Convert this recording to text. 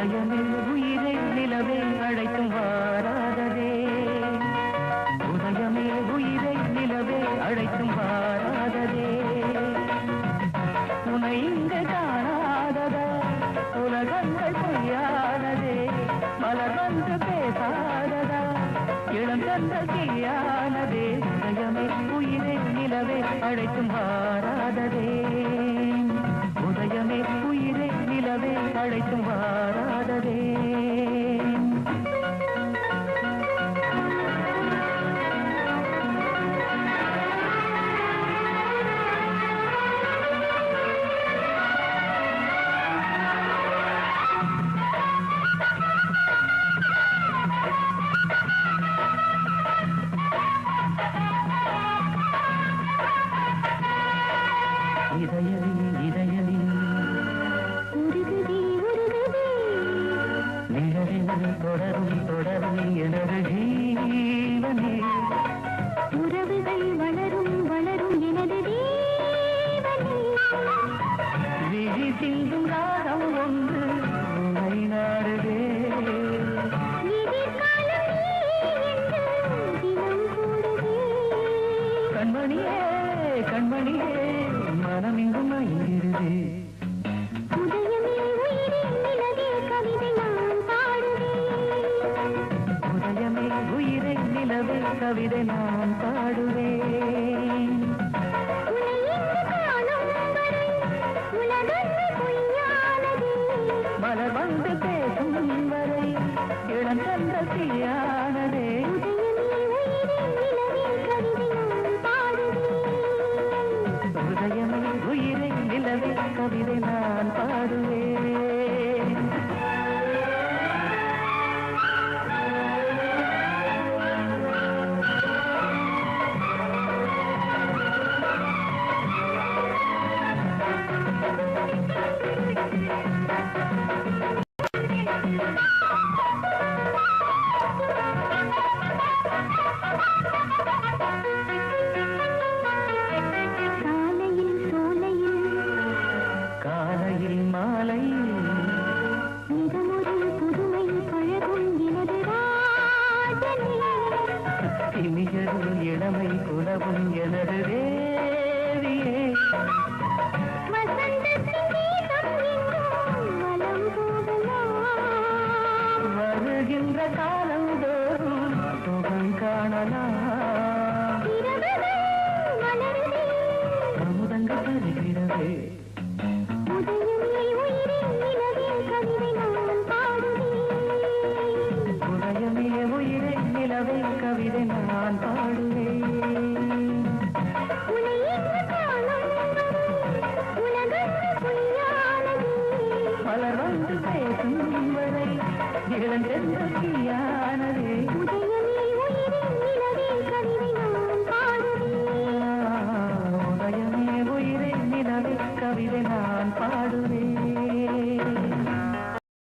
இதயமே உயிரை நிலவே அழைக்கும் வாராததே. உதயமே உயிரை நிலவே அழைக்கும் வாராததே. உனை இங்கு காணாததா உலகங்கள் பொய்யானதே. மலர் வந்து பேசாததா இளம் தந்த கீழானதே உதயமே உயிரை நிலவே அழைக்கும் வாராததே. உதயமே உயிரை நிலவே அழைக்கும் வார இதயமே தொடரும் தொடரும் தொடரும் எனது ஜீவனே உறவுகள் வளரும் வளரும் எனது விழி சிந்தும் ராகம் ஒன்று உனை நாடுதே கண்மணியே கண்மணியே மனமிங்கும் இங்கு கவிதை நான் பாடுவேன். மலர் வந்து பேசும் வரை இளம் நான் பாடுவேன் உதயமே உயிரை நிலவே கவிதை நான் பாடுவேன். பழகும் எனது தேவியே. வசந்தத்தின் கீதம் காணலாம் இரவுகள் மலருதே அமுதங்கள் உதயமே உயிரை நிலவே கவிதை நான் பாடுவேன். வந்து பேசும் வரை